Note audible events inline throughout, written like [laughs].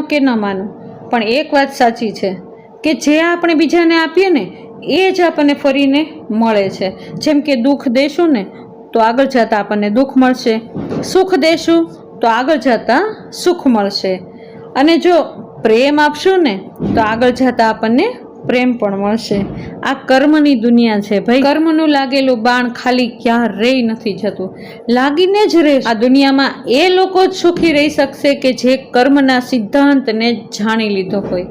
કે ન માનો, પણ એક વાત સાચી છે કે જે આપણે બીજાને આપીએ ને, એ જ આપણને ફરીને મળે છે. જેમ કે દુઃખ દેશું ને, તો આગળ જતાં આપણને દુઃખ મળશે. સુખ દેશું, તો આગળ જતાં સુખ મળશે. અને જો પ્રેમ આપશું ને, તો આગળ જતાં આપણને પ્રેમ પણ મળશે. આ કર્મની દુનિયા છે ભાઈ. કર્મનું લાગેલું બાણ ખાલી ક્યારેય નથી જતું. લાગીને જ રહે આ દુનિયામાં એ લોકો જ સુખી રહી શકશે કે જે કર્મના સિદ્ધાંતને જાણી લીધો હોય.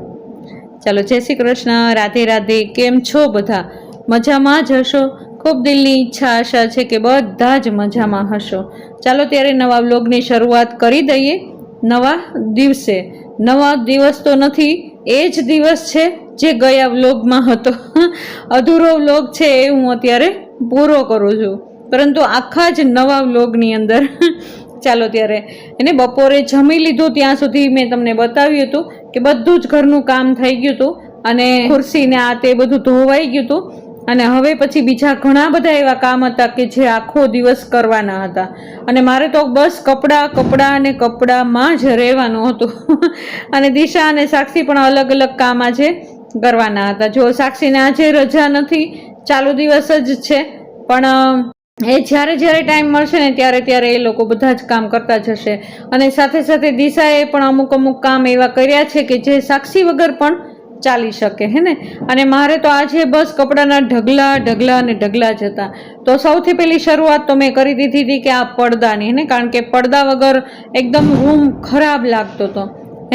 ચાલો, જય શ્રી કૃષ્ણ. રાધે રાધે. કેમ છો બધા? મજામાં જ હશો? ખૂબ દિલની ઈચ્છા, આશા છે કે બધા જ મજામાં હશો. ચાલો, ત્યારે નવા વ્લોગની શરૂઆત કરી દઈએ. નવા દિવસે. નવા દિવસ તો નથી એ જ દિવસ છે જે ગયા વ્લોગમાં હતો. અધૂરો વ્લોગ છે એ હું અત્યારે પૂરો કરું છું. પરંતુ આખા જ નવા વ્લોગની અંદર. ચાલો ત્યારે એને બપોરે જમી લીધું ત્યાં સુધી મેં તમને બતાવ્યું હતું કે બધું જ ઘરનું કામ થઈ ગયું હતું અને ખુરશીને આ તે બધું ધોવાઈ ગયું હતું. અને હવે પછી બીજા ઘણા બધા એવા કામ હતા કે જે આખો દિવસ કરવાના હતા. અને મારે તો બસ કપડાં કપડાં અને કપડામાં જ રહેવાનું હતું. [laughs] અને દિશા અને સાક્ષી પણ અલગ અલગ કામ આજે કરવાના હતા. જો સાક્ષીને આજે રજા નથી, ચાલુ દિવસ જ છે. પણ એ જ્યારે જ્યારે ટાઈમ મળશે ને ત્યારે ત્યારે એ લોકો બધા જ કામ કરતા જશે. અને સાથે સાથે દિશાએ પણ અમુક અમુક કામ એવા કર્યા છે કે જે સાક્ષી વગર પણ ચાલી શકે, હે ને? અને મારે તો આજે બસ કપડાના ઢગલા ઢગલા અને ઢગલા જ હતા. તો સૌથી પહેલી શરૂઆત તો મેં કરી દીધી હતી કે આ પડદાની ને? કારણ કે પડદા વગર એકદમ રૂમ ખરાબ લાગતો હતો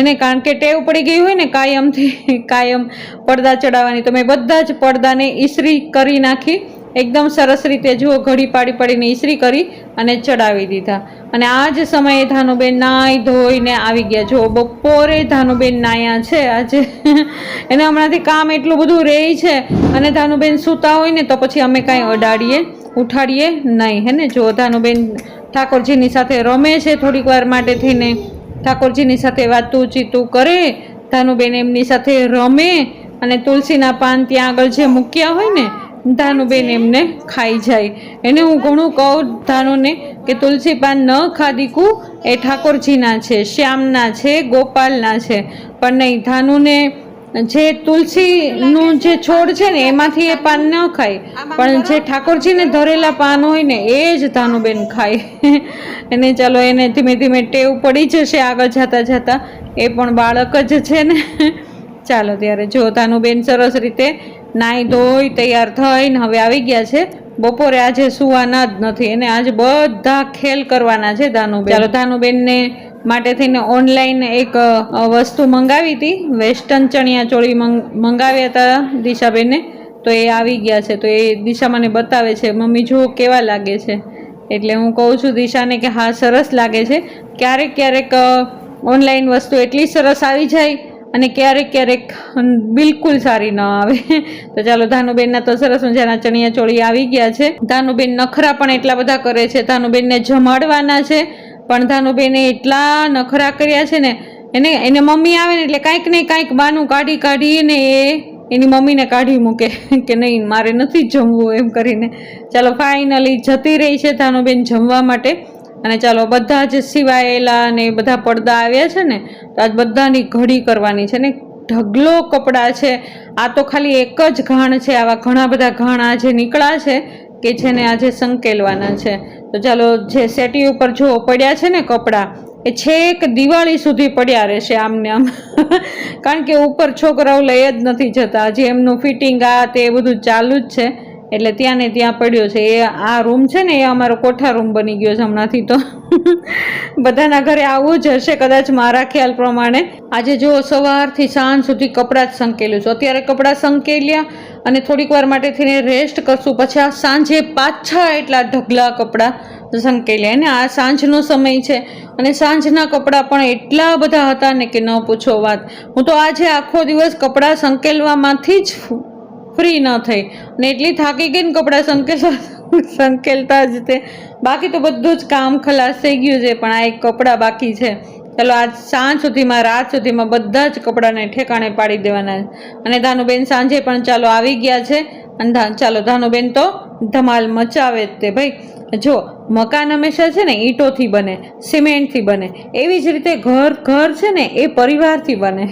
એને કારણ કે ટેવ પડી ગઈ હોય ને કાયમથી, કાયમ પડદા ચડાવવાની. તો મેં બધા જ પડદાને ઈસરી કરી નાખી. એકદમ સરસ રીતે જુઓ, ઘડી પાડી પાડીને ઈસ્ત્રી કરી અને ચડાવી દીધા. અને આ જ સમયે ધાનુબેન નાહી ધોઈને આવી ગયા. જો બપોરે ધાનુબેન નાયા છે આજે. એને હમણાંથી કામ એટલું બધું રહે છે. અને ધાનુબેન સૂતા હોય ને તો પછી અમે કાંઈ અડાડીએ, ઉઠાડીએ નહીં, હે ને? જો ધાનુબેન ઠાકોરજીની સાથે રમે છે થોડીક વાર માટે થઈને. ઠાકોરજીની સાથે વાતું ચીતું કરે. ધાનુબેન એમની સાથે રમે. અને તુલસીના પાન ત્યાં આગળ જે મૂક્યા હોય ને ધાનુબેન એમને ખાઈ જાય. એને હું ઘણું કહું ધાનુને કે તુલસી પાન ન ખાધીકું એ ઠાકોરજીના છે, શ્યામના છે, ગોપાલના છે. પણ નહીં, ધાનુને જે તુલસીનું જે છોડ છે ને, એમાંથી એ પાન ન ખાય. પણ જે ઠાકોરજીને ધરેલા પાન હોય ને, એ જ ધાનુબેન ખાય. એને ચાલો એને ધીમે ધીમે ટેવ પડી જશે આગળ જતા જતાં. એ પણ બાળક જ છે ને. ચાલો ત્યારે જો ધાનુબેન સરસ રીતે નાઈ ધોઈ તૈયાર થઈને હવે આવી ગયા છે. બપોરે આજે સુવાના જ નથી. એને આજે બધા ખેલ કરવાના છે ધાનુબેન. ચાલો ધાનુબેનને માટે થઈને ઓનલાઈન એક વસ્તુ મંગાવી હતી. વેસ્ટર્ન ચણિયા ચોળી મંગ- મંગાવ્યા હતા દિશાબેને તો એ આવી ગયા છે. તો એ દિશા મને બતાવે છે, મમ્મી, જુઓ કેવા લાગે છે. એટલે હું કહું છું દિશાને કે, હા, સરસ લાગે છે. ક્યારેક ક્યારેક ઓનલાઈન વસ્તુ એટલી સરસ આવી જાય અને ક્યારેક ક્યારેક બિલકુલ સારી ન આવે. તો ચાલો, ધાનુબેનના તો સરસ મજાના ચણિયા ચોળી આવી ગયા છે. ધાનુબેન નખરા પણ એટલા બધા કરે છે. ધાનુબેનને જમાડવાના છે, પણ ધાનુબેને એટલા નખરા કર્યા છે ને, એને એને મમ્મી આવે ને એટલે કાંઈક ને કાંઈક બાનું કાઢી કાઢીને એ એની મમ્મીને કાઢી મૂકે, કે નહીં, મારે નથી જમવું એમ કરીને. ચાલો, ફાઇનલી જતી રહી છે ધાનુબેન જમવા માટે. અને ચાલો બધા જ સિવાયેલા અને બધા પડદા આવ્યા છે ને, તો આજ બધાની ઘડી કરવાની છે ને. ઢગલો કપડાં છે. આ તો ખાલી એક જ ઘાણ છે. આવા ઘણા બધા ઘાણ આજે નીકળ્યા છે કે જેને આજે સંકેલવાના છે. તો ચાલો જે સેટી ઉપર જો પડ્યા છે ને કપડાં, એ છેક દિવાળી સુધી પડ્યા રહેશે આમને આમ. [laughs] કારણ કે ઉપર છોકરાઓ લઈ જ નથી જતા. હજી એમનું ફિટિંગ આ તે બધું ચાલુ જ છે. એટલે ત્યાં ને ત્યાં પડ્યો છે. એ આ રૂમ છે ને, એ અમારો કોઠા રૂમ બની ગયો છે હમણાંથી તો. [laughs] બધાના ઘરે આવું જ હશે કદાચ મારા ખ્યાલ પ્રમાણે. આજે જો સવારથી સાંજ સુધી કપડાં જ સંકેલું છું. અત્યારે કપડાં સંકેલ્યા અને થોડીક વાર માટે થઈને રેસ્ટ કરશું. પછી આ સાંજે પાછા એટલા ઢગલા કપડાં સંકેલ્યા. અને આ સાંજનો સમય છે અને સાંજના કપડાં પણ એટલા બધા હતા ને કે ન પૂછો વાત. હું તો આજે આખો દિવસ કપડાં સંકેલવામાંથી જ ફ્રી ન થઈ. અને એટલી થાકી ગઈ ને કપડાં સંકેલ સંકેલતા જ તે. બાકી તો બધું જ કામ ખલાસ થઈ ગયું છે, પણ આ એક કપડાં બાકી છે. ચાલો, આજ સાંજ સુધીમાં, રાત સુધીમાં બધા જ કપડાને ઠેકાણે પાડી દેવાના છે. અને ધાનુબેન સાંજે પણ ચાલો આવી ગયા છે. અને ચાલો, ધાનુબેન તો ધમાલ મચાવે તે, ભાઈ. જો મકાન હંમેશા છે ને ઈંટોથી બને, સિમેન્ટથી બને, એવી જ રીતે ઘર ઘર છે ને એ પરિવારથી બને.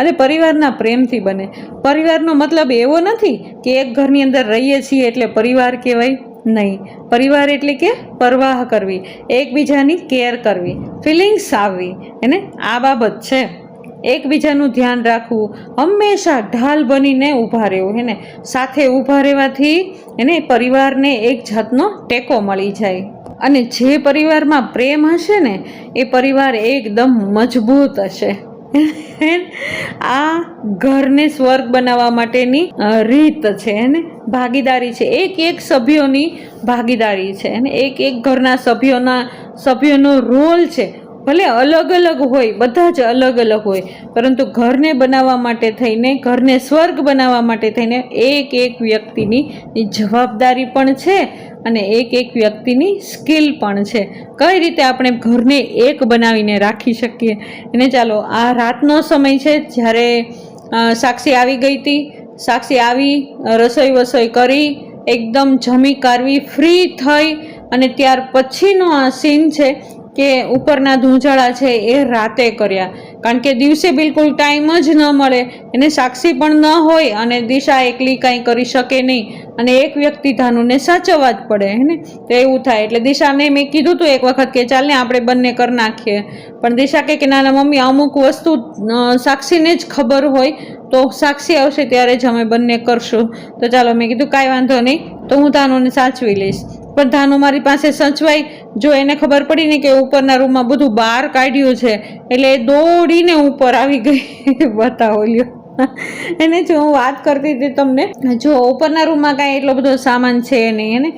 અને પરિવારના પ્રેમથી બને. પરિવારનો મતલબ એવો નથી કે એક ઘરની અંદર રહીએ છીએ એટલે પરિવાર કહેવાય. નહીં. પરિવાર એટલે કે પરવાહ કરવી, એકબીજાની કેર કરવી, ફિલિંગ્સ આવવી. એને આ બાબત છે. એકબીજાનું ધ્યાન રાખવું, હંમેશા ઢાલ બનીને ઊભા રહેવું, હે ને? સાથે ઊભા રહેવાથી એને પરિવારને એક જાતનો ટેકો મળી જાય. અને જે પરિવારમાં પ્રેમ હશે ને, એ પરિવાર એકદમ મજબૂત હશે. આ ઘરને સ્વર્ગ બનાવવા માટેની રીત છે ને? ભાગીદારી છે. એક એક સભ્યોની ભાગીદારી છે અને એક એક ઘરના સભ્યોના, સભ્યોનો રોલ છે. ભલે અલગ અલગ હોય, બધા જ અલગ અલગ હોય, પરંતુ ઘરને બનાવવા માટે થઈને, ઘરને સ્વર્ગ બનાવવા માટે થઈને એક એક વ્યક્તિની જવાબદારી પણ છે અને એક એક વ્યક્તિની સ્કિલ પણ છે. કઈ રીતે આપણે ઘરને એક બનાવીને રાખી શકીએ? એને ચાલો, આ રાતનો સમય છે, જ્યારે સાક્ષી આવી ગઈ હતી. સાક્ષી આવી, રસોઈ વસોઈ કરી, એકદમ જમી કારવી ફ્રી થઈ, અને ત્યાર પછીનો આ સીન છે કે ઉપરના ધૂંઝાળા છે એ રાતે કર્યા. કારણ કે દિવસે બિલકુલ ટાઈમ જ ન મળે, એને સાક્ષી પણ ન હોય અને દિશા એકલી કાંઈ કરી શકે નહીં. અને એક વ્યક્તિ ધાનુને સાચવવા જ પડે, હે ને? તો એવું થાય. એટલે દિશાને મેં કીધું હતું એક વખત કે ચાલને આપણે બંને કરી નાખીએ. પણ દિશા કે, ના ના, મમ્મી, અમુક વસ્તુ સાક્ષીને જ ખબર હોય તો સાક્ષી આવશે ત્યારે જ અમે બંને કરશું. તો ચાલો મેં કીધું, કાંઈ વાંધો નહીં. તો હું ધાનુને સાચવી લઈશ. પણ ધાનુ મારી પાસે સચવાઈ. જો એને ખબર પડી ને કે ઉપરના રૂમમાં બધું બહાર કાઢ્યું છે, એટલે એ દોડીને ઉપર આવી ગઈ. [laughs] બતાવો લ્યો. એને જો હું વાત કરતી હતી તમને, જો ઉપરના રૂમમાં કાંઈ એટલો બધો સામાન છે નહીં એને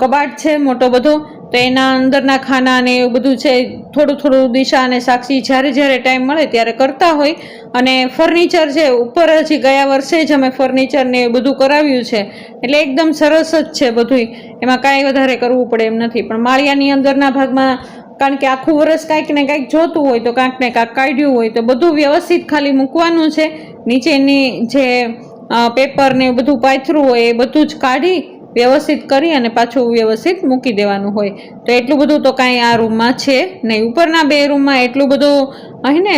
કબાટ છે, મોટો બધો. તો એના અંદરના ખાના ને એવું બધું છે, થોડું થોડું દિશા અને સાક્ષી જ્યારે જ્યારે ટાઈમ મળે ત્યારે કરતા હોય. અને ફર્નિચર છે, ઉપર હજી ગયા વર્ષે જ અમે ફર્નિચરને એ બધું કરાવ્યું છે. એટલે એકદમ સરસ જ છે બધુંય. એમાં કાંઈ વધારે કરવું પડે એમ નથી. પણ માળિયાની અંદરના ભાગમાં કારણ કે આખું વર્ષ કાંઈક ને કાંઈક જોતું હોય તો કાંઈક ને કાંઈક કાઢ્યું હોય તો બધું વ્યવસ્થિત ખાલી મૂકવાનું છે. નીચેની જે પેપર ને બધું પાથરું હોય એ બધું જ કાઢી વ્યવસ્થિત કરી અને પાછું વ્યવસ્થિત મૂકી દેવાનું હોય. તો એટલું બધું તો કાંઈ આ રૂમમાં છે નહીં. ઉપરના બે રૂમમાં એટલું બધું અહીં ને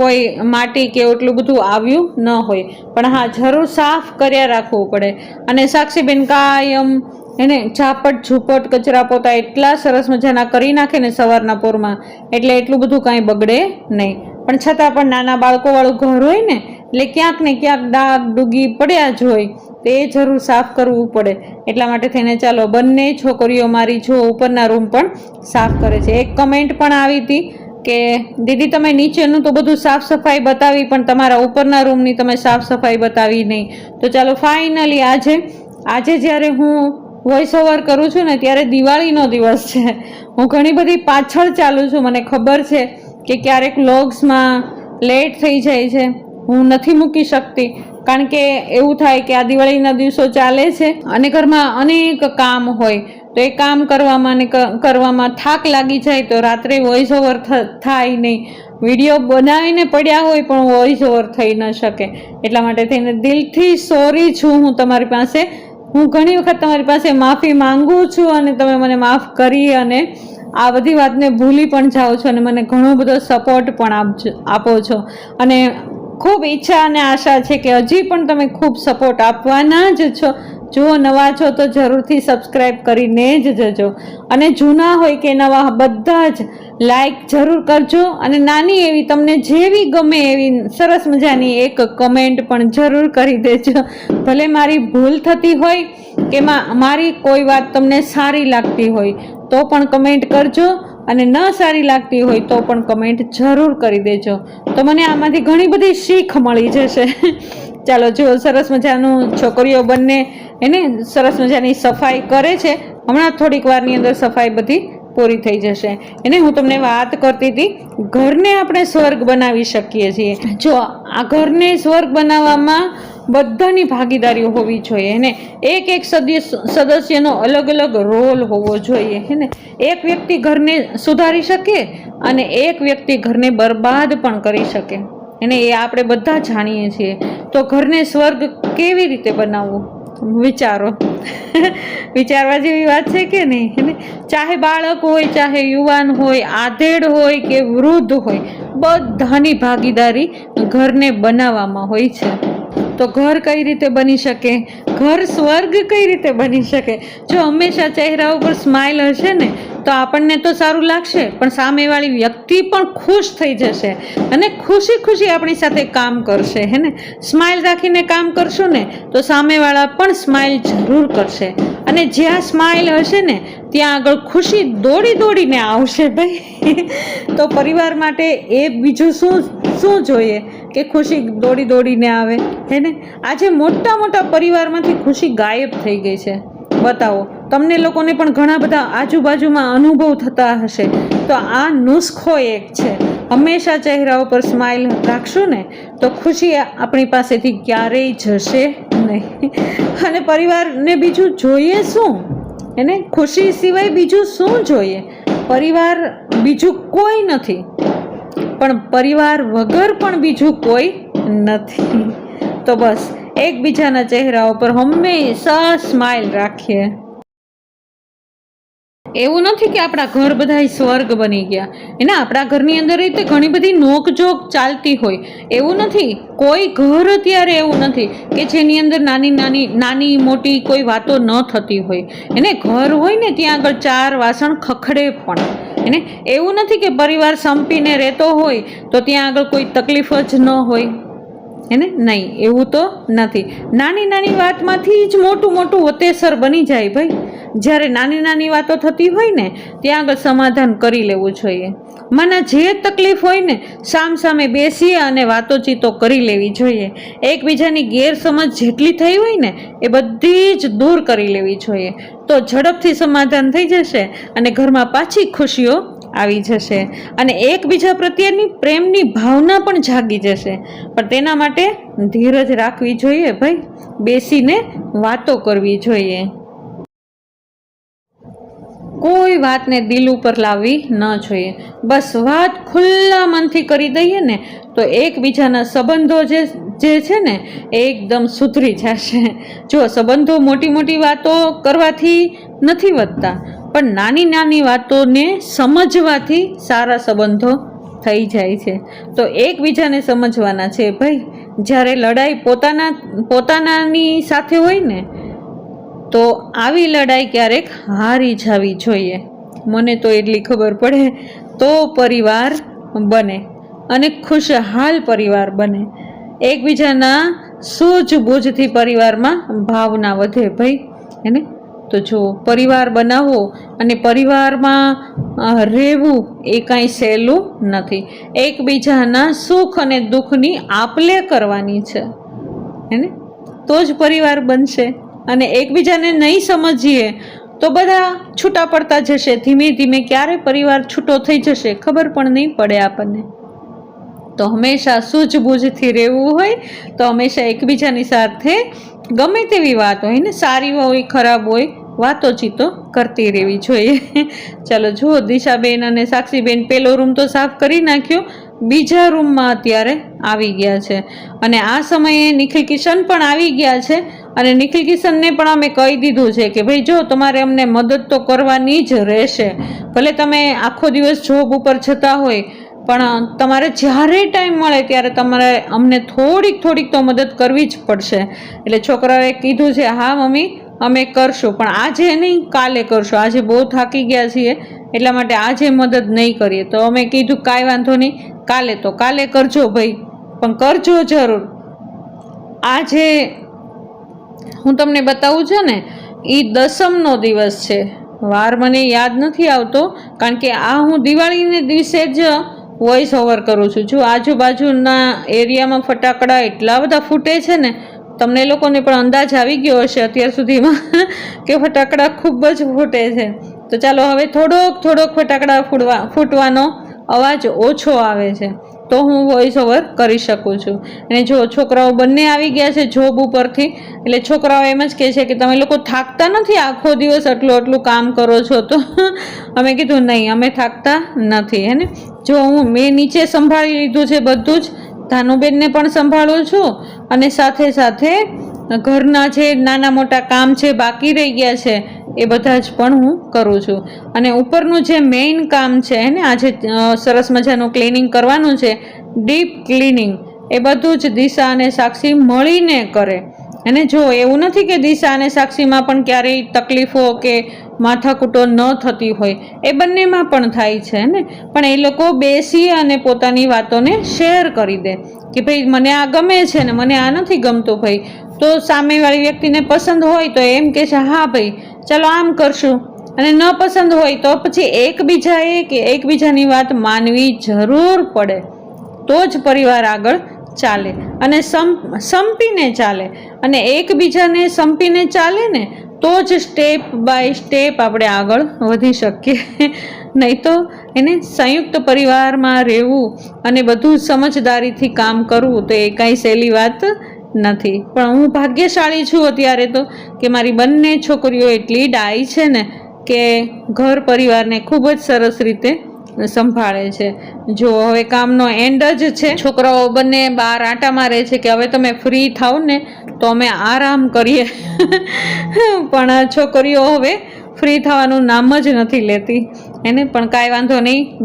કોઈ માટી કે એટલું બધું આવ્યું ન હોય. પણ હા, જરૂર સાફ કર્યા રાખવું પડે. અને સાક્ષીબેન કાયમ એને ઝાપટ ઝૂપટ કચરા પોતા એટલા સરસ મજાના કરી નાખે ને સવારના પોરમાં. એટલે એટલું બધું કાંઈ બગડે નહીં. પણ છતાં પણ નાના બાળકોવાળું ઘર હોય ને એટલે ક્યાંક ને ક્યાંક ડાઘ ડૂગી પડ્યા જ હોય, તો એ જરૂર સાફ કરવું પડે. એટલા માટે થઈને ચાલો બંને છોકરીઓ મારી જો ઉપરના રૂમ પણ સાફ કરે છે. એક કમેન્ટ પણ આવી હતી કે, દીદી, તમે નીચેનું તો બધું સાફ સફાઈ બતાવી, પણ તમારા ઉપરના રૂમની તમે સાફ સફાઈ બતાવી નહીં. તો ચાલો ફાઇનલી આજે આજે જ્યારે હું વોઇસ ઓવર કરું છું ને, ત્યારે દિવાળીનો દિવસ છે. હું ઘણી બધી પાછળ ચાલું છું. મને ખબર છે કે ક્યારેક લોગ્સમાં લેટ થઈ જાય છે. હું નથી મૂકી શકતી. કારણ કે એવું થાય કે આ દિવાળીના દિવસો ચાલે છે અને ઘરમાં અનેક કામ હોય. તો એ કામ કરવામાં ને કરવામાં થાક લાગી જાય તો રાત્રે વોઇસ ઓવર થાય નહીં. વીડિયો બનાવીને પડ્યા હોય પણ વોઇસ ઓવર થઈ ન શકે. એટલા માટે થઈને દિલથી સોરી છું હું તમારી પાસે. હું ઘણી વખત તમારી પાસે માફી માંગુ છું અને તમે મને માફ કરી અને આ બધી વાતને ભૂલી પણ જાઓ છો અને મને ઘણો બધો સપોર્ટ પણ આપજો, આપો છો. અને ખૂબ ઈચ્છા અને આશા છે કે હજી પણ તમે ખૂબ સપોર્ટ આપવાના જ છો. જો નવા છો તો જરૂરથી સબસ્ક્રાઈબ કરીને જ જજો. અને જૂના હોય કે નવા, બધા જ લાઈક જરૂર કરજો. અને નાની એવી તમને જેવી ગમે એવી સરસ મજાની એક કમેન્ટ પણ જરૂર કરી દેજો. ભલે મારી ભૂલ થતી હોય કે મારી કોઈ વાત તમને સારી લાગતી હોય, તો પણ કમેન્ટ કરજો. અને ન સારી લાગતી હોય તો પણ કમેન્ટ જરૂર કરી દેજો. તો મને આમાંથી ઘણી બધી શીખ મળી જશે. [laughs] ચાલો, જો સરસ મજાનું છોકરીઓ બંને, એને સરસ મજાની સફાઈ કરે છે. હમણાં થોડીક વારની અંદર સફાઈ બધી પૂરી થઈ જશે. એને હું તમને વાત કરતી હતી, ઘરને આપણે સ્વર્ગ બનાવી શકીએ છીએ. જો આ ઘરને સ્વર્ગ બનાવવામાં બધાની ભાગીદારી હોવી જોઈએ ને? એક એક સદસ્ય સદસ્યનો અલગ અલગ રોલ હોવો જોઈએ, હે ને? એક વ્યક્તિ ઘરને સુધારી શકે અને એક વ્યક્તિ ઘરને બરબાદ પણ કરી શકે. એને એ આપણે બધા જાણીએ છીએ. તો ઘરને સ્વર્ગ કેવી રીતે બનાવવું? વિચારો. વિચારવા જેવી વાત છે કે નહીં? ચાહે બાળક હોય, ચાહે યુવાન હોય, આધેડ હોય કે વૃદ્ધ હોય, બધાની ભાગીદારી ઘરને બનાવવામાં હોય છે. તો ઘર કઈ રીતે બની શકે? ઘર સ્વર્ગ કઈ રીતે બની શકે? જો હંમેશા ચહેરા ઉપર સ્માઇલ હશે ને, તો આપણને તો સારું લાગશે, પણ સામેવાળી વ્યક્તિ પણ ખુશ થઈ જશે અને ખુશી ખુશી આપણી સાથે કામ કરશે, હે ને? સ્માઇલ રાખીને કામ કરશું ને, તો સામેવાળા પણ સ્માઇલ જરૂર કરશે. અને જ્યાં સ્માઇલ હશે ને, ત્યાં આગળ ખુશી દોડી દોડીને આવશે ભાઈ. [laughs] તો પરિવાર માટે એ બીજું શું શું જોઈએ? કે ખુશી દોડી દોડીને આવે, હે ને? આજે મોટા મોટા પરિવારમાંથી ખુશી ગાયબ થઈ ગઈ છે. બતાવો, તમને લોકોને પણ ઘણા બધા આજુબાજુમાં અનુભવ થતા હશે. તો આ નુસ્ખો એક છે. હંમેશા ચહેરા ઉપર સ્માઇલ રાખશું ને, તો ખુશી આપણી પાસેથી ક્યારેય જશે નહીં. અને પરિવારને બીજું જોઈએ શું? એને ખુશી સિવાય બીજું શું જોઈએ? પરિવાર બીજું કોઈ નથી. પણ પરિવાર વગર પણ બીજું કોઈ નથી. તો બસ, એકબીજાના ચહેરા ઉપર હંમેશા સ્માઇલ રાખીએ. એવું નથી કે આપણા ઘર બધા સ્વર્ગ બની ગયા. એના આપણા ઘરની અંદર રીતે ઘણી બધી નોકઝોક ચાલતી હોય. એવું નથી. કોઈ ઘર અત્યારે એવું નથી કે જેની અંદર નાની નાની નાની, મોટી કોઈ વાતો ન થતી હોય. એને ઘર હોય ને ત્યાં આગળ ચાર વાસણ ખખડે પણ. એને એવું નથી કે પરિવાર સંપીને રહેતો હોય તો ત્યાં આગળ કોઈ તકલીફ જ ન હોય. એને નહીં, એવું તો નથી. નાની નાની વાતમાંથી જ મોટું મોટું વતેસર બની જાય ભાઈ. જ્યારે નાની નાની વાતો થતી હોય ને, ત્યાં આગળ સમાધાન કરી લેવું જોઈએ. મને જે તકલીફ હોય ને, સામ સામે બેસીએ અને વાતોચીતો કરી લેવી જોઈએ. એકબીજાની ગેરસમજ જેટલી થઈ હોય ને, એ બધી જ દૂર કરી લેવી જોઈએ. તો ઝડપથી સમાધાન થઈ જશે અને ઘરમાં પાછી ખુશીઓ આવી જશે અને એકબીજા પ્રત્યેની પ્રેમની ભાવના પણ જાગી જશે. પણ તેના માટે ધીરજ રાખવી જોઈએ ભાઈ, બેસીને વાતો કરવી જોઈએ. કોઈ વાતને દિલ ઉપર લાવવી ન જોઈએ. બસ વાત ખુલ્લા મનથી કરી દઈએ ને, તો એકબીજાના સંબંધો જે જે છે ને, એકદમ સુધરી જશે. જો સંબંધો મોટી મોટી વાતો કરવાથી નથી વધતા, પણ નાની નાની વાતોને સમજવાથી સારા સંબંધો થઈ જાય છે. તો એકબીજાને સમજવાના છે. ભાઈ, જ્યારે લડાઈ પોતાના, પોતાનાની સાથે હોય ને તો આવી લડાઈ ક્યારેક હારી જવી જોઈએ. મને તો એટલી ખબર પડે તો પરિવાર બને અને ખુશહાલ પરિવાર બને. એકબીજાના સૂઝબૂઝથી પરિવારમાં ભાવના વધે ભાઈ હેને તો જો પરિવાર બનાવવો અને પરિવારમાં રહેવું એ કાંઈ સહેલું નથી. એકબીજાના સુખ અને દુઃખની આપલે કરવાની છે. હેને તો જ પરિવાર બનશે. અને એકબીજાને નહીં સમજીએ, તો બધા છૂટા પડતા જશે. ધીમે ધીમે ક્યારે પરિવાર છૂટો થઈ જશે ખબર પણ નહીં પડે આપણને. તો હંમેશા સૂઝબૂઝથી રહેવું હોય, તો હંમેશા એકબીજાની સાથે ગમે તેવી વાત હોય ને, સારી હોય, ખરાબ હોય વાતોચીતો કરતી રહેવી જોઈએ. ચાલો જુઓ, દિશાબેન અને સાક્ષીબેન, પેલો રૂમ તો સાફ કરી નાખ્યો, બીજા રૂમમાં અત્યારે આવી ગયા છે. અને આ સમયે નિખિલ કિશન પણ આવી ગયા છે અને નિખિલ કિશનને પણ અમે કહી દીધું છે કે, ભાઈ જો, તમારે અમને મદદ તો કરવાની જ રહેશે. ભલે તમે આખો દિવસ જોબ ઉપર જતા હોય, પણ તમારે જ્યારે ટાઈમ મળે ત્યારે તમારે અમને થોડીક થોડીક તો મદદ કરવી જ પડશે. એટલે છોકરાઓએ કીધું છે, હા, મમ્મી અમે કરશું, પણ આજે નહીં, કાલે કરશું. આજે બહુ થાકી ગયા છીએ, એટલા માટે આજે મદદ નહીં કરીએ. તો અમે કીધું, કાંઈ વાંધો નહીં, કાલે તો કાલે કરજો ભાઈ, પણ કરજો જરૂર. આજે હું તમને બતાવું છું ને એ દસમનો દિવસ છે. વાર મને યાદ નથી આવતો, કારણ કે આ હું દિવાળીને દિવસે જ વોઇસ ઓવર કરું છું. જો આજુબાજુના એરિયામાં ફટાકડા એટલા બધા ફૂટે છે ને તમને લોકોને પણ અંદાજ આવી ગયો હશે અત્યાર સુધીમાં [laughs] કે ફટાકડા ખૂબ જ ફૂટે છે. તો ચાલો હવે થોડોક થોડોક ફટાકડા ફૂટવા, ફૂટવાનો અવાજ ઓછો આવે છે. તો હું વોઇસ ઓવર કરી શકું છું. અને જો છોકરાઓ બંને આવી ગયા છે જોબ ઉપરથી, એટલે છોકરાઓ એમ જ કહે છે કે તમે લોકો થાકતા નથી આખો દિવસ આટલું આટલું કામ કરો છો? તો [laughs] અમે કીધું, નહીં, અમે થાકતા નથી. હે ને? જો હું મેં નીચે સંભાળી લીધું છે બધું જ ધાનુબેનને પણ સંભાળું છું અને સાથે સાથે ઘરના જે નાના મોટા કામ છે બાકી રહી ગયા છે, એ બધા જ પણ હું કરું છું. અને ઉપરનું જે મેઇન કામ છે ને, આજે સરસ મજાનું ક્લિનિંગ કરવાનું છે ડીપ ક્લિનિંગ એ બધું જ દિશા અને સાક્ષી મળીને કરે. અને જો એવું નથી કે દિશા અને સાક્ષીમાં પણ ક્યારેય તકલીફો કે માથાકૂટો ન થતી હોય, એ બંનેમાં પણ થાય છે ને? પણ એ લોકો બેસી અને પોતાની વાતોને શેર કરી દે કે ભાઈ મને આ ગમે છે ને મને આ નથી ગમતું ભાઈ. તો સામેવાળી વ્યક્તિને પસંદ હોય તો એમ કે છે, હા ભાઈ, ચાલો આમ કરશું. અને ન પસંદ હોય તો પછી એકબીજાએ કે એકબીજાની વાત માનવી જરૂર પડે. તો જ પરિવાર આગળ ચાલે અને સમ, સંપીને ચાલે અને એકબીજાને સંપીને ચાલે ને તો જ સ્ટેપ બાય સ્ટેપ આપણે આગળ વધી શકીએ. [laughs] નહીં તો એને સંયુક્ત પરિવારમાં રહેવું અને બધું સમજદારીથી કામ કરવું તો એ કાંઈ સહેલી વાત નથી. પણ હું ભાગ્યશાળી છું અત્યારે તો કે મારી બંને છોકરીઓ એટલી ડાઈ છે ને કે ઘર પરિવારને ખૂબ જ સરસ રીતે સંભાળે છે. જો હવે કામનો એન્ડ જ છે, છોકરાઓ બંને બહાર આટા મારે છે કે હવે તમે ફ્રી થાવ ને તો અમે આરામ કરીએ. [laughs] પણ છોકરીઓ હવે ફ્રી થવાનું નામ જ નથી લેતી. એને પણ કાંઈ વાંધો નહીં.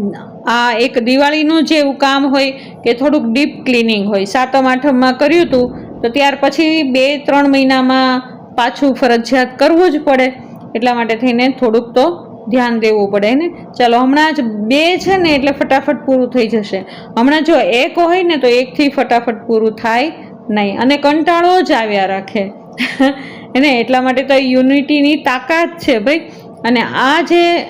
આ એક દિવાળીનું જે એવું કામ હોય કે થોડુંક ડીપ ક્લિનિંગ હોય, સાતમ આઠમમાં કર્યું હતું, તો ત્યાર પછી બે, ત્રણ મહિનામાં પાછું ફરજિયાત કરવું જ પડે. એટલા માટે થઈને થોડુંક તો ધ્યાન દેવું પડે ને? ચાલો, હમણાં જ બે છે ને, એટલે ફટાફટ પૂરું થઈ જશે. હમણાં જો એક હોય ને, તો એકથી ફટાફટ પૂરું થાય નહીં. અને કંટાળો જ આવ્યા રાખે. [laughs] એને એટલા માટે તો યુનિટીની તાકાત છે, ભાઈ. અને આ જે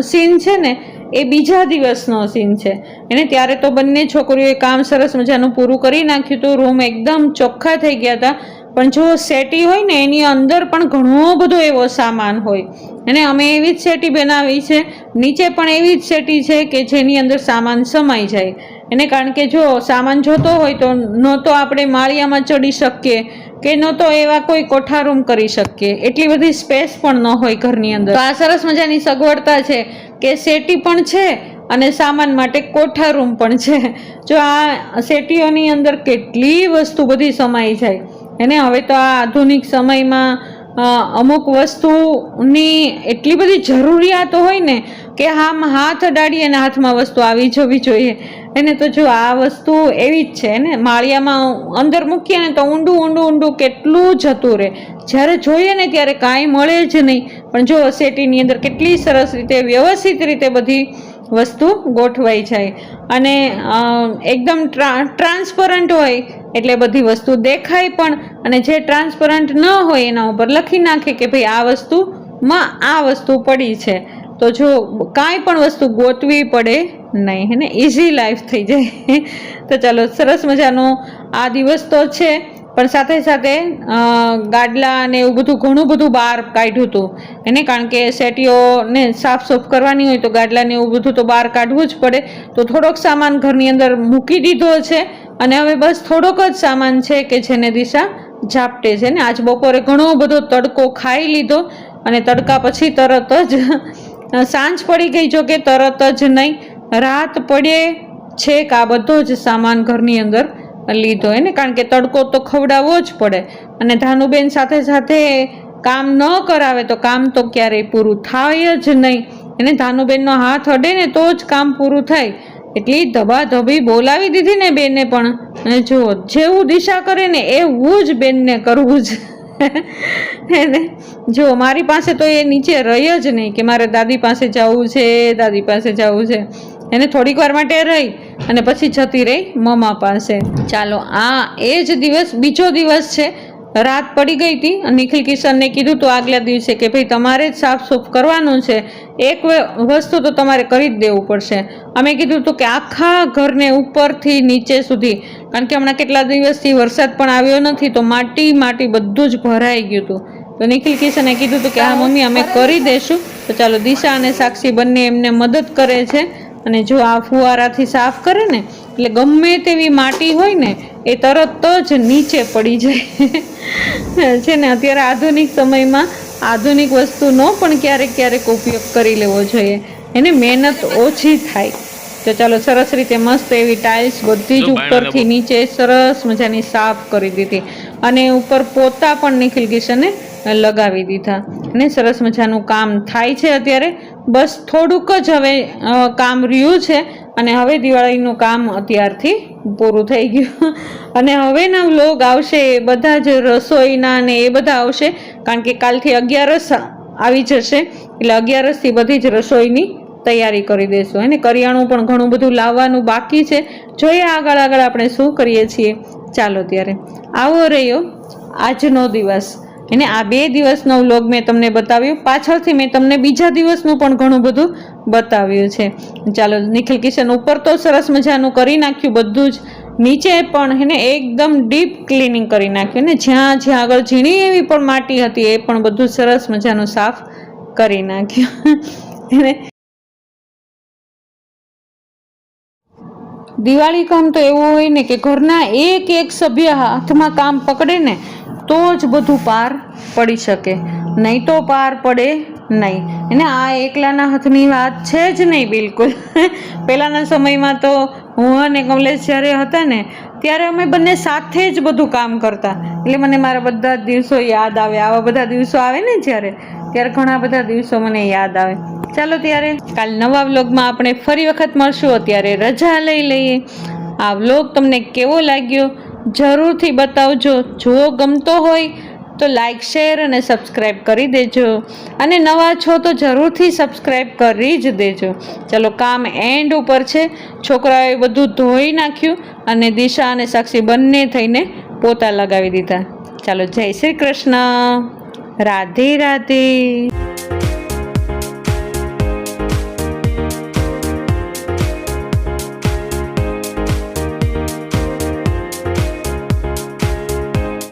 સીન છે ને, એ બીજા દિવસનો સીન છે. એને ત્યારે તો બંને છોકરીઓએ કામ સરસ મજાનું પૂરું કરી નાખ્યું હતું. રૂમ એકદમ ચોખ્ખા થઈ ગયા હતા. પણ જો સેટી હોય ને, એની અંદર પણ ઘણો બધો એવો સામાન હોય. અને અમે એવી જ સેટી બનાવી છે. નીચે પણ એવી જ સેટી છે કે જેની અંદર સામાન સમાઈ જાય. એને કારણ કે જો સામાન જોતો હોય તો ન તો આપણે માળિયામાં ચડી શકીએ કે ન તો એવા કોઈ કોઠારૂમ કરી શકીએ. એટલી બધી સ્પેસ પણ ન હોય ઘરની અંદર. તો આ સરસ મજાની સગવડતા છે કે સેટી પણ છે અને સામાન માટે કોઠા રૂમ પણ છે. જો આ સેટીઓની અંદર કેટલી વસ્તુ બધી સમાઈ જાય. એને હવે તો આ આધુનિક સમયમાં અમુક વસ્તુની એટલી બધી જરૂરિયાતો હોય ને કે આમ હાથ અડાડીએ અને હાથમાં વસ્તુ આવી જવી જોઈએ. એને તો જો આ વસ્તુ એવી જ છે ને, માળિયામાં અંદર મૂકીએ ને તો ઊંડું ઊંડું ઊંડું કેટલું જતું રહે. જ્યારે જોઈએ ને ત્યારે કાંઈ મળે જ નહીં. પણ જો સેટીની અંદર કેટલી સરસ રીતે વ્યવસ્થિત રીતે બધી વસ્તુ ગોઠવાઈ જાય. અને એકદમ ટ્રાન્સપરન્ટ હોય એટલે બધી વસ્તુ દેખાય પણ, અને જે ટ્રાન્સપરન્ટ ન હોય એના ઉપર લખી નાખે કે ભાઈ આ વસ્તુમાં આ વસ્તુ પડી છે. તો જો કાંઈ પણ વસ્તુ ગોતવી પડે નહીં, હે ને? ઇઝી લાઈફ થઈ જાય. [laughs] તો ચાલો, સરસ મજાનો આ દિવસ તો છે. પણ સાથે સાથે ગાડલા ને એવું બધું, ઘણું બધું બહાર કાઢ્યું હતું. એને કારણ કે સેટીઓને સાફ સૂફ કરવાની હોય તો ગાડલાને એવું બધું તો બહાર કાઢવું જ પડે. તો થોડોક સામાન ઘરની અંદર મૂકી દીધો છે અને હવે બસ થોડોક જ સામાન છે કે જેને દિશા ઝાપટે છે. ને આજ બપોરે ઘણો બધો તડકો ખાઈ લીધો અને તડકા પછી તરત જ સાંજ પડી ગઈ જો કે તરત જ નહીં. રાત પડે છેક આ બધો જ સામાન ઘરની અંદર લીધો એને, કારણ કે તડકો તો ખવડાવવો જ પડે. અને ધાનુબેન સાથે સાથે કામ ન કરાવે તો કામ તો ક્યારેય પૂરું થાય જ નહીં. એને ધાનુબેનનો હાથ અડે ને તો જ કામ પૂરું થાય. એટલી ધબાધબી બોલાવી દીધી ને બેને પણ. અને જો જેવું દિશા કરે ને એવું જ બેનને કરવું જ. એને જો મારી પાસે તો એ નીચે રહી જ નહીં કે મારે દાદી પાસે જવું છે, દાદી પાસે જવું છે. એને થોડીક વાર માટે રહી. અને પછી જતી રહી મમ્મા પાસે. ચાલો આ એ જ દિવસ બીજો દિવસ છે. રાત પડી ગઈ હતી અને નિખિલ કિશનને કીધું તો આગલા દિવસે કે ભાઈ તમારે જ સાફ સૂફ કરવાનું છે. એક વસ્તુ તો તમારે કરી જ દેવું પડશે. અમે કીધું હતું કે આખા ઘરને ઉપરથી નીચે સુધી. કારણ કે હમણાં કેટલા દિવસથી વરસાદ પણ આવ્યો નથી તો માટી માટી બધું જ ભરાઈ ગયું હતું. તો નિખિલ કિશને કીધું હતું કે હા મમ્મી અમે કરી દઈશું તો ચાલો દિશા અને સાક્ષી બંને એમને મદદ કરે છે. અને જો આ ફુવારાથી સાફ કરે ને એટલે ગમે તેવી માટી હોય ને એ તરત જ નીચે પડી જાય. [laughs] છે ને અત્યારે આધુનિક સમયમાં આધુનિક વસ્તુનો પણ ક્યારેક ક્યારેક ઉપયોગ કરી લેવો જોઈએ. એને મહેનત ઓછી થાય. તો ચાલો સરસ રીતે મસ્ત એવી ટાઇલ્સ બધી જ ઉપરથી નીચે સરસ મજાની સાફ કરી દીધી. અને ઉપર પોતા પણ નિખિલ કિશને લગાવી દીધા. અને સરસ મજાનું કામ થાય છે અત્યારે. બસ થોડુંક જ હવે કામ રહ્યું છે અને હવે દિવાળીનું કામ અત્યારથી પૂરું થઈ ગયું. [laughs] અને હવેના વ્લોગ આવશે એ બધા જ રસોઈના ને એ બધા આવશે, કારણ કે કાલથી અગિયારસ આવી જશે, એટલે અગિયારસથી બધી જ રસોઈની તૈયારી કરી દઈશું અને કરિયાણું પણ ઘણું બધું લાવવાનું બાકી છે. જોઈએ આગળ આગળ આપણે શું કરીએ છીએ. ચાલો ત્યારે. આવો રહ્યો આજનો દિવસ. એને આ બે દિવસનો વ્લોગ મેં તમને બતાવ્યું. પાછળથી મેં તમને બીજા દિવસનું પણ ઘણું બધું બતાવ્યું છે. ચાલો, નિખિલ કિશન ઉપર તો સરસ મજાનું કરી નાખ્યું બધું જ. નીચે પણ એને એકદમ ડીપ ક્લિનિંગ કરી નાખ્યું. ને જ્યાં જ્યાં આગળ ઝીણી એવી પણ માટી હતી, એ પણ બધું સરસ મજાનું સાફ કરી નાખ્યું. દિવાળી કામ તો એવું હોય ને કે ઘરના એક એક સભ્ય હાથમાં કામ પકડે ને તો જ બધું પાર પડી શકે. નહીં તો પાર પડે નહીં. અને આ એકલાના હાથની વાત છે જ નહીં બિલકુલ. [laughs] પહેલાંના સમયમાં તો હું અને કમલેશ જ્યારે હતા ને, ત્યારે અમે બંને સાથે જ બધું કામ કરતા. એટલે મને મારા બધા દિવસો યાદ આવે. આવા બધા દિવસો આવે ને જ્યારે, ત્યારે ઘણા બધા દિવસો મને યાદ આવે. ચાલો ત્યારે કાલ નવા વ્લોગમાં આપણે ફરી વખત મળશું. અત્યારે રજા લઈ લઈએ. આ વ્લોગ તમને કેવો લાગ્યો? જરૂરથી બતાવજો. જો ગમતો હોય તો લાઈક શેર અને સબસ્ક્રાઈબ કરી દેજો. અને નવા છો તો જરૂરથી સબસ્ક્રાઈબ કરી જ દેજો. ચલો, કામ એન્ડ ઉપર છે. છોકરાઓએ બધું ધોઈ નાખ્યું અને દિશા અને સાક્ષી બંને થઈને પોતા લગાવી દીધા. ચાલો, જય શ્રી કૃષ્ણ. રાધે રાધે.